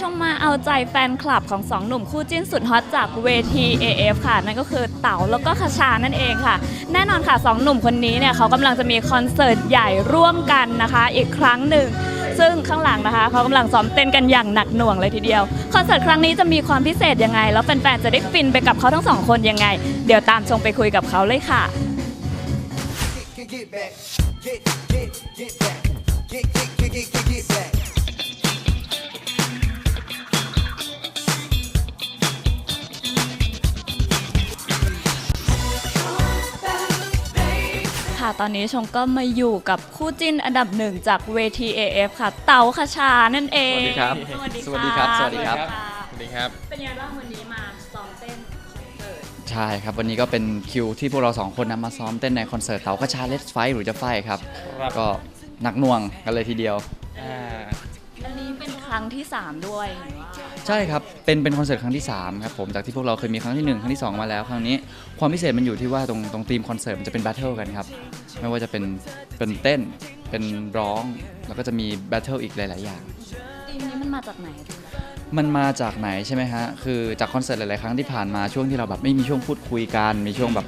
ชมมาเอาใจแฟนคลับของสองหนุ่มคู่จิ้นสุดฮอตจากเวที AF ค่ะ นั่นก็คือเต๋าแล้วก็คชานั่นเองค่ะ แน่นอนค่ะสองหนุ่มคนนี้เนี่ยเขากำลังจะมีคอนเสิร์ตใหญ่ร่วมกันนะคะ อีกครั้งหนึ่ง ซึ่งข้างหลังนะคะเขากำลังซ้อมเต้นกันอย่างหนักหน่วงเลยทีเดียว คอนเสิร์ตครั้งนี้จะมีความพิเศษยังไง แล้วแฟนๆจะได้ฟินไปกับเขาทั้งสองคนยังไง เดี๋ยวตามชมไปคุยกับเขาเลยค่ะ get, get back, get, get, get back, get, get, get, get, get, get back. ค่ะ ตอนนี้ชมก็มาอยู่กับคู่จิ้นอันดับหนึ่งจากเวที AF ค่ะ เต๋าคชานั่นเอง สวัสดีครับ สวัสดีสวัสดีครับ สวัสดีครับะสวัสดีครับ เป็นยังไงบ้างวันนี้มาซ้อมเต้นคอนเสิร์ต ใช่ครับ วันนี้ก็เป็นคิวที่พวกเราสองคนนำมาซ้อมเต้นในคอนเสิร์ตเต๋ากระชาเลสไฟหรือจะไฟครับครับ ก็หนักหน่วงกันเลยทีเดียว รั้งที่ 3 ด้วยเห็นว่าใช่ครับ เป็นเป็นคอนเสิร์ตครั้งที่3ครับผม จากที่พวกเราเคยมีครั้งที่ 1 ครั้งที่ 2 มาแล้ว ครั้งนี้ ความพิเศษมันอยู่ที่ว่าตรงตรงธีมคอนเสิร์ตมันจะเป็นแบทเทิลกันครับ ไม่ว่าจะเป็นเป็นเต้น เป็นร้อง แล้วก็จะมีแบทเทิลอีกหลาย ๆ อย่าง ทีมนี้มันมาจากไหนอะมันมาจากไหนใช่ไหมฮะ คือจากคอนเสิร์ตหลาย ๆ ครั้งที่ผ่านมาช่วงที่เราแบบไม่มีช่วงพูดคุยกัน มีช่วงแบบ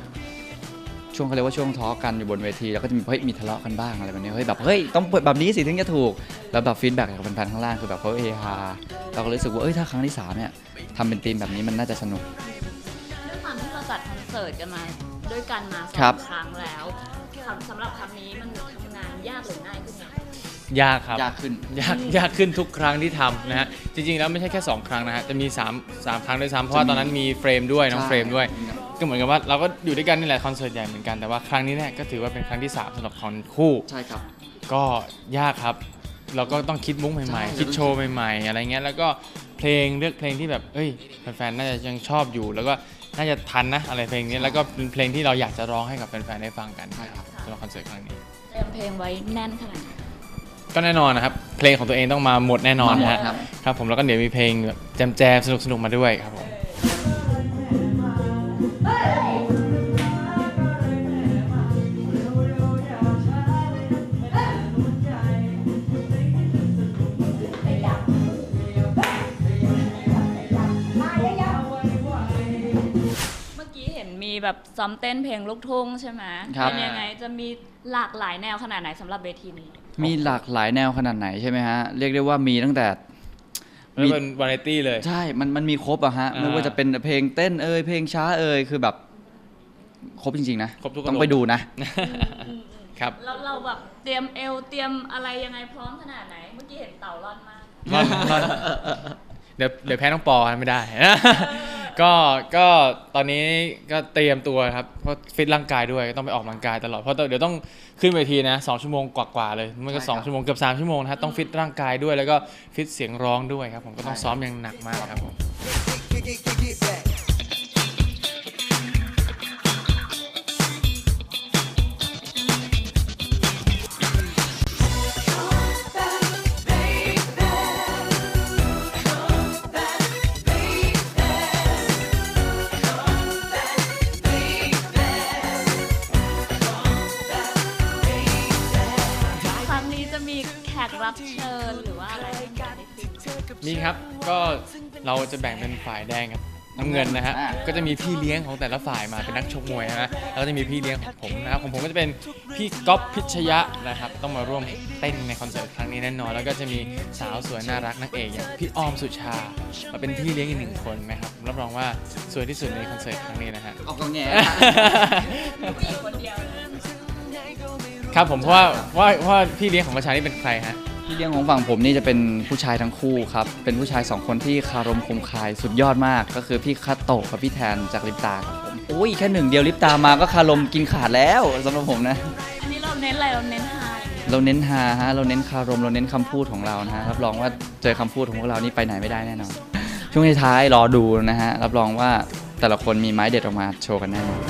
ช่วงเขาเรียกว่าช่วงท้อกันอยู่บนเวทีแล้วก็จะมีเฮ้ยมีทะเลาะกันบ้างอะไรแบบนี้เฮ้ยแบบเฮ้ยต้องเปิดแบบนี้สิถึงจะถูกแล้วแบบฟีดแบ็กจากแฟนๆข้างล่างคือแบบเขาเฮฮาเราก็เลยรู้สึกว่าเอ้ยถ้าครั้งที่สามเนี่ยทำเป็นธีมแบบนี้มันน่าจะสนุก ด้วยความที่เราจัดคอนเสิร์ตกันมาด้วยกันมาสครัอบ งครั้งแล้วคำสำหรับครั้งนี้มันทำงานยากหรือง่ายขึ้นไหมยากครับ ยากขึ้น ยากยากขึ้นทุกครั้งที่ทำนะฮะจริงๆแล้วไม่ใช่แค่ 2 ครั้งนะฮะจะมี3 3ครั้งด้วยซ้ำเพราะว่าตอนนั้นมีเฟรมด้วยน้องเฟรมด้วย ก็เหมือนกับว่าเราก็อยู่ด้วยกันนี่แหละคอนเสิร์ตใหญ่เหมือนกันแต่ว่าครั้งนี้เนี่ยก็ถือว่าเป็นครั้งที่ 3สำหรับคอนคู่ ใช่ครับ ก็ยากครับ เราก็ต้องคิดมุ้งใหม่ใช่ ๆ คิดโชว์ใหม่ๆ อะไรเงี้ยแล้วก็เพลงเลือกเพลงที่แบบเอ้ยแฟนๆน่าจะยังชอบอยู่ แล้วก็น่าจะทันนะอะไรเพลงนี้แล้วก็เป็นเพลงที่เราอยากจะร้องให้กับแฟนๆได้ฟังกันใช่ครับ สำหรับคอนเสิร์ตครั้งนี้ เตรียมเพลงไว้แน่นขนาดไหนก็แน่นอนนะครับเพลงของตัวเองต้องมาหมดแน่นอนมาหมดนะฮะครับ ครับผมแล้วก็เดี๋ยวมีเพลงแบบแจมๆสนุกๆมาด้วยครับผม แบบซ้อมเต้นเพลงลูกทุ่งใช่ไหมครับ เป็นยังไงจะมีหลากหลายแนวขนาดไหนสำหรับเวทีนี้ มีหลากหลายแนวขนาดไหนใช่ไหมฮะ เรียกได้ว่ามีตั้งแต่แล้วเป็นวาไรตี้เลย ใช่ มันมันมีครบอะฮะ อ่าไม่ว่าจะเป็นเพลงเต้นเอ่ยเพลงช้าเอ่ยคือแบบ ครบจริง ๆ นะ ครบทุกต้องไปดูนะ ครับแล้วเราแบบเตรียมเอวเตรียมอะไรยังไงพร้อมขนาดไหน เมื่อกี้เห็นเต่าร่อนมาก เดี๋ยวเดี๋ยวแพ้น้องปอไม่ได้ ก็ก็ตอนนี้ก็เตรียมตัวครับเพราะฟิตร่างกายด้วยต้องไปออกกำลังกายตลอดเพราะเดี๋ยวต้องขึ้นเวทีนะสองชั่วโมงกว่าๆเลยมันก็ใช่สองครับชั่วโมงเกือบสามชั่วโมงนะฮะต้องฟิตร่างกายด้วยแล้วก็ฟิตเสียงร้องด้วยครับผมก็ต้องใช่ซ้อมอย่างหนักมากครับผม Get, get, get, get รือว่าอะไรให้การได้ฟินมีครับ ก็เราจะแบ่งเป็นฝ่ายแดงกับน้ำเงินนะฮะอ่าก็จะมีพี่เลี้ยงของแต่ละฝ่ายมาเป็นนักชกมวยนะแล้วก็จะมีพี่เลี้ยงของผมนะครับ ของผมก็จะเป็นพี่ก๊อฟพิชยะนะครับ ต้องมาร่วมเต้นในคอนเสิร์ตครั้งนี้แน่นอน แล้วก็จะมีสาวสวยน่ารักนักเอกอย่างพี่ออมสุชา มาเป็นพี่เลี้ยงอีกหนึ่งคนนะครับผมรับรองว่าสวยที่สุดในคอนเสิร์ตครั้งนี้นะฮะ ออกกองแง่ผู้หญิงคนเดียวเลยครับผมเพราะว่าว่าว่าพี่เลี้ยงของประชานี่เป็นใครฮะ พี่เลี้ยงของฝั่งผมนี่จะเป็นผู้ชายทั้งคู่ครับ เป็นผู้ชายสองคนที่คารมคมคายสุดยอดมาก ก็คือพี่คัตโตะกับพี่แทนจากลิปตาครับผมโอ้ยแค่หนึ่งเดียวลิปตามาก็คารมกินขาดแล้วสำหรับผมนะ อันนี้เราเน้นอะไรเราเน้นไฮอย่างเงี้ยเราเน้นฮาฮะเราเน้นคารมเราเน้นคำพูดของเรานะฮะรับรองว่าเจอคำพูดของพวกเรานี่ไปไหนไม่ได้แน่นอนช่วงท้ายๆรอดูนะฮะรับรองว่าแต่ละคนมีไม้เด็ดออกมาโชว์กันแน่นอน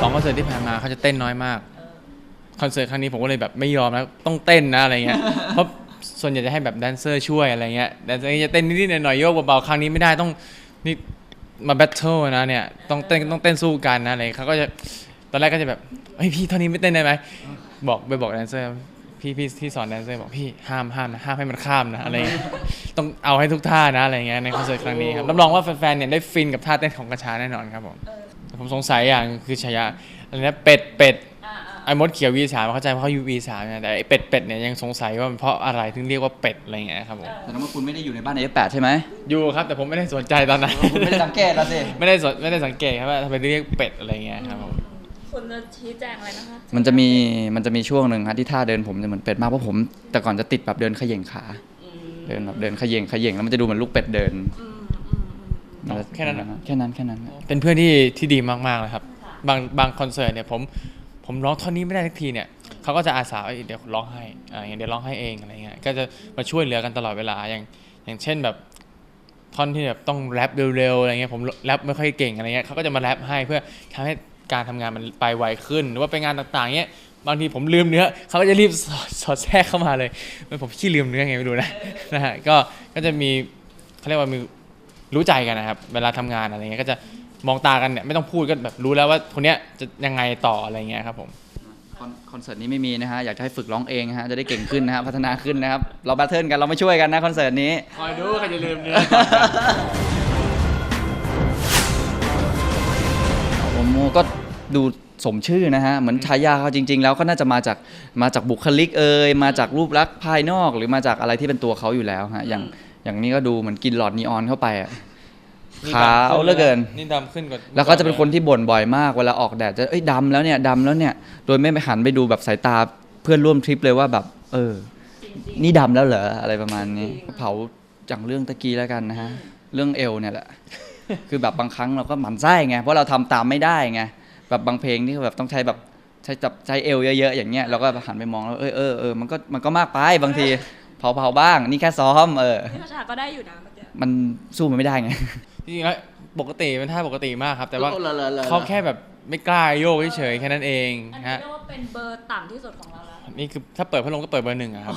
สองคอนเสิร์ตที่ผ่านมาเขาจะเต้นน้อยมาก คอนเสิร์ตครั้งนี้ผมก็เลยแบบไม่ยอมแล้วต้องเต้นนะอะไรเงี้ยเพราะส่วนใหญ่จะให้แบบแดนเซอร์ช่วยอะไรเงี้ยแดนเซอร์จะเต้นนิดๆหน่อยๆโยกเบาๆครั้งนี้ไม่ได้ต้องนี่มาแบทเทิลนะเนี่ยต้องเต้นต้องเต้นสู้กันนะอะไรเขาก็จะตอนแรกก็จะแบบเฮ้ยพี่เท่านี้ไม่เต้นได้ไหมบอกไปบอกแดนเซอร์พี่พี่ที่สอนแดนเซอร์บอกพี่ห้ามห้ามนะห้ามให้มันข้ามนะอะไรเงี้ยต้องเอาให้ทุกท่านะอะไรเงี้ยในคอนเสิร์ตครั้งนี้ครับรับรองว่าแฟนๆเนี่ยได้ฟินกับท่าเต้นของกระชาแน่นอนครับผมแต่ผมสงสัยอย่างคือชายาอะไรนะเป็ดเป็ดไอ้ มดเขียววีสามเข้าใจเพราะยูวีสามเนี่ยแต่ไอ้เป็ดเป็ดเนี่ยยังสงสัยว่ามันเพราะอะไรถึงเรียกว่าเป็ดอะไรเงี้ยครับผมแต่ว่าคุณไม่ได้อยู่ในบ้าน F8 ใช่ไหมอยู่ครับแต่ผมไม่ได้สนใจตอนนั้น คุณไม่ได้สังเกตแล้วสิ ไม่ได้สนไม่ได้สังเกตครับว่าทำไมเรียกเป็ดอะไรเงี้ยครับผมคุณจะชี้แจงอะไรนะคะมันจะมีมันจะมีช่วงหนึ่งครับที่ท่าเดินผมจะเหมือนเป็ดมากเพราะผม แต่ก่อนจะติดแบบเดินเขย่งขาเดินแบบเดินเขย่งเขย่งแล้วมันจะดูเหมือนลูกเป็ดเดินแค่นั้นเหรอ แค่นั้นแค่นั้น เป็นเพื่อนที่ที่ดีมากๆเลยครับบางบางคอนเสิร์ตเนี่ยผม ผมร้องท่อนนี้ไม่ได้สักทีเนี่ยเขาก็จะอาสาเดี๋ยวร้องให้อะไรเงี้ยเดี๋ยวร้องให้เองอะไรเงี้ยก็จะมาช่วยเหลือกันตลอดเวลาอย่างอย่างเช่นแบบท่อนที่แบบต้องแรปเร็วๆอะไรเงี้ยผมแรปไม่ค่อยเก่งอะไรเงี้ยเขาก็จะมาแรปให้เพื่อทำให้การทำงานมันไปไวขึ้น หรือว่าไปงานต่างๆเงี้ยบางทีผมลืมเนื้อเขาก็จะรีบสอดแทรกเข้ามาเลยผมขี้ลืมเนื้อไงไม่รู้นะนะฮะก็ก็จะมีเขาเรียกว่ามีรู้ใจกันนะครับ เวลาทำงานอะไรเงี้ยก็จะ มองตากันเนี่ยไม่ต้องพูดก็แบบรู้แล้วว่าคนเนี้ยจะยังไงต่ออะไรเงี้ยครับผมคอนคอนเสิร์ตนี้ไม่มีนะฮะ อยากจะให้ฝึกร้องเองนะฮะ จะได้เก่งขึ้นนะฮะ พัฒนาขึ้นนะครับ เราแบทเทิลกัน เราไม่ช่วยกันนะคอนเสิร์ตนี้ คอยดูใครจะลืมเนื้อโอโมก็ดูสมชื่อนะฮะ เหมือนชายาเขาจริง ๆ แล้วก็น่าจะมาจากมาจากบุคลิกเอ่ย มาจากรูปลักษณ์ภายนอก หรือมาจากอะไรที่เป็นตัวเขาอยู่แล้วฮะ อย่างอย่างนี้ก็ดูเหมือนกินหลอดนีออนเข้าไปอะ ขาวเหลือเกิน นี่ดำขึ้นกว่าแล้วก็จะเป็นคนที่บ่นบ่อยมาก เวลาออกแดดจะเอ้ยดำแล้วเนี่ยดำแล้วเนี่ย โดยไม่ไปหันไปดูแบบสายตาเพื่อนร่วมทริปเลยว่าแบบ เออ นี่ดำแล้วเหรออะไรประมาณนี้ เผาจากเรื่องตะกี้แล้วกันนะฮะ เรื่องเอวเนี่ยแหละ คือแบบบางครั้งเราก็หมั่นไส้ไง เพราะเราทำตามไม่ได้ไง แบบบางเพลงที่แบบต้องใช้แบบใช้จับใช้เอวเยอะๆอย่างเงี้ย เราก็หันไปมองแล้วเออเออเออมันก็มันก็มากไปบางทีเผาเผาๆบ้าง นี่แค่ซ้อม เออพี่กระชาก็ได้อยู่นะเมื่อกี้มันสู้มันไม่ได้ไง จริงๆแล้วปกติเป็นท่าปกติมากครับ แต่ว่าเออเหรอเหรอเหรอ เขาแค่แบบไม่กล้าโยกเฉยๆแค่นั้นเองอันนี้ฮะเรียกว่าเป็นเบอร์ต่ำที่สุดของเราแล้ว นี่คือถ้าเปิดพัดลมก็เปิดเบอร์หนึ่งอะครับ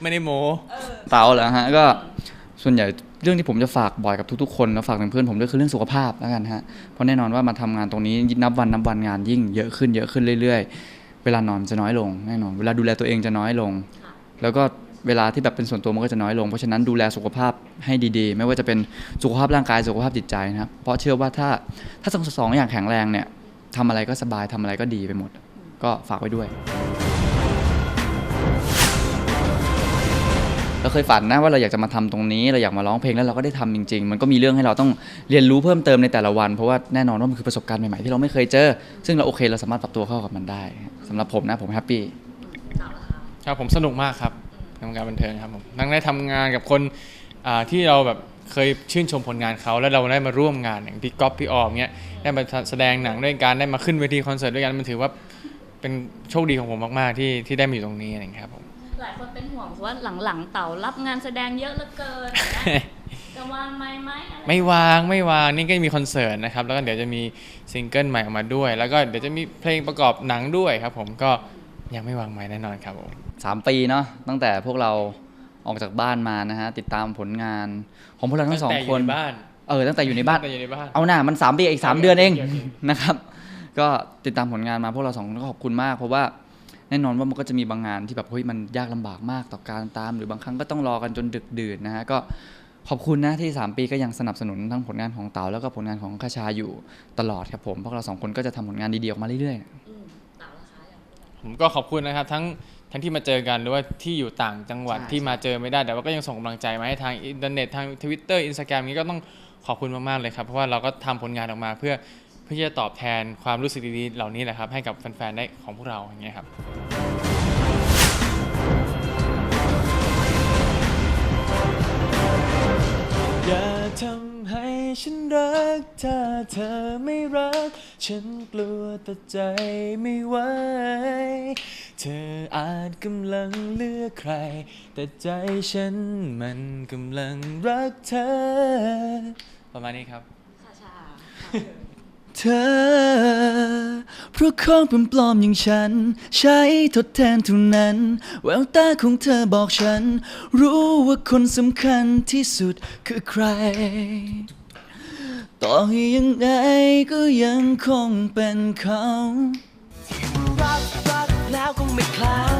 ไม่ได้โม้เต๋าเหรอฮะก็ส่วนใหญ่เรื่องที่ผมจะฝากบ่อยกับทุกๆคนแล้วฝากถึงเพื่อนผมด้วยคือเรื่องสุขภาพแล้วกันฮะเพราะแน่นอนว่ามาทำงานตรงนี้นับวันนับวันงานยิ่งเยอะขึ้นเยอะขึ้นเรื่อย ๆ เวลานอนจะน้อยลงแน่นอน เวลาดูแลตัวเองจะน้อยลงแล้วก็ เวลาที่แบบเป็นส่วนตัวมันก็จะน้อยลง เพราะฉะนั้นดูแลสุขภาพให้ดีๆ ไม่ว่าจะเป็นสุขภาพร่างกายสุขภาพจิตใจนะครับ เพราะเชื่อว่าถ้าถ้าทั้งสองอย่างแข็งแรงเนี่ยทำอะไรก็สบายทำอะไรก็ดีไปหมด ก็ฝากไว้ด้วย เราเคยฝันนะว่าเราอยากจะมาทำตรงนี้ เราอยากมาร้องเพลงแล้วเราก็ได้ทำจริง ๆ มันก็มีเรื่องให้เราต้องเรียนรู้เพิ่มเติมในแต่ละวัน เพราะว่าแน่นอนว่ามันคือประสบการณ์ใหม่ๆที่เราไม่เคยเจอ ซึ่งเราโอเคเราสามารถปรับตัวเข้ากับมันได้สำหรับผมนะผมแฮปปี้ครับผมสนุกมากครับ ทำงานบันเทิงครับผมทั้งได้ทำงานกับคนอ่าที่เราแบบเคยชื่นชมผลงานเขาแล้วเราได้มาร่วมงานอย่างพี่ก๊อฟพี่ออมเนี้ยได้มาแสดงหนังด้วยกันได้มาขึ้นเวทีคอนเสิร์ตด้วยกันมันถือว่าเป็นโชคดีของผมมากๆที่ที่ได้มาอยู่ตรงนี้อะไรอย่างเงี้ยครับผมหลายคนเป็นห่วงเพราะว่าหลังๆเต๋ารับงานแสดงเยอะเหลือเกินจะวางไหมไหมอะไรไม่วางไม่วางนี่ก็มีคอนเสิร์ตนะครับแล้วก็เดี๋ยวจะมีซิงเกิลใหม่ออกมาด้วย แล้วก็เดี๋ยวจะมีเพลงประกอบหนังด้วยครับผมก็ ยังไม่วางไม้แน่นอนครับผมสามปีเนาะตั้งแต่พวกเราออกจากบ้านมานะฮะติดตามผลงานของพวกเราทั้งสองตั้แต่คยู่นใบ้านเออตั้งแต่อยู่ในบ้านตั้งแต่อยู่ในบ้าน เอาหน่ามันสามปีอีกสามเดือนเองโอเคโอเคนะครับ ก็ติดตามผลงานมาพวกเราสองคนก็ขอบคุณมาก เพราะว่าแน่นอนว่ามันก็จะมีบางงานที่แบบเฮ้ยมันยากลำบากมากต่อการตาม หรือบางครั้งก็ต้องรอกันจนดึกดื่นนะฮะก็ขอบคุณนะที่ 3 ปีก็ยังสนับสนุนทั้งผลงานของเต๋าแล้วก็ผลงานของคาชาอยู่ตลอดครับผมพวกเราสองคนก็จะทำผลงานดีๆออกมาเรื่อยๆ ผมก็ขอบคุณนะครับ ทั้งทั้งที่มาเจอกันหรือว่าที่อยู่ต่างจังหวัดใช่ ที่มาเจอไม่ได้แต่ว่าก็ยังส่งกำลังใจมาให้ทางอินเทอร์เน็ตทางทวิตเตอร์อินสตาแกรมนี้ก็ต้องขอบคุณมากๆเลยครับ เพราะว่าเราก็ทำผลงานออกมาเพื่อเพื่อที่จะตอบแทนความรู้สึกดีๆเหล่านี้แหละครับให้กับแฟนๆได้ของพวกเราอย่างเงี้ยครับ อย่าทำให้ ฉันรักถ้าเธอไม่รัก ฉันกลัวแต่ใจไม่ไหว เธออาจกำลังเลือกใคร แต่ใจฉันมันกำลังรักเธอ ประมาณนี้ครับคาชาเธอ เพราะของปลอมๆอย่างฉัน ใช้ทดแทนเท่านั้น แววตาของเธอบอกฉัน รู้ว่าคนสำคัญที่สุดคือใคร ต่อให้ยังไงก็ยังคงเป็นเขารักรักแล้วแล้วคงไม่คล้า